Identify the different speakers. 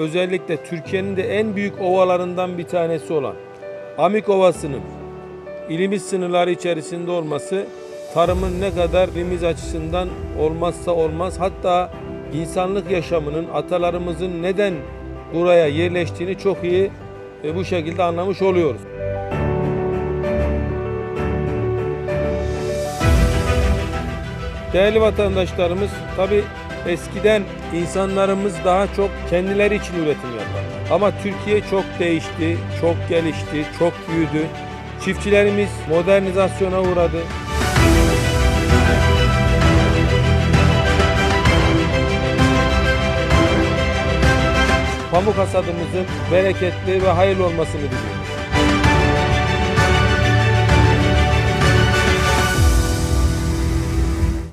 Speaker 1: özellikle Türkiye'nin de en büyük ovalarından bir tanesi olan Amik Ovası'nın ilimiz sınırları içerisinde olması tarımın ne kadar ilimiz açısından olmazsa olmaz hatta insanlık yaşamının atalarımızın neden buraya yerleştiğini çok iyi e, bu şekilde anlamış oluyoruz. Değerli vatandaşlarımız tabi eskiden insanlarımız daha çok kendileri için üretim yapar. Ama Türkiye çok değişti, çok gelişti, çok büyüdü. Çiftçilerimiz modernizasyona uğradı. Pamuk hasadımızın bereketli ve hayırlı olmasını diliyorum.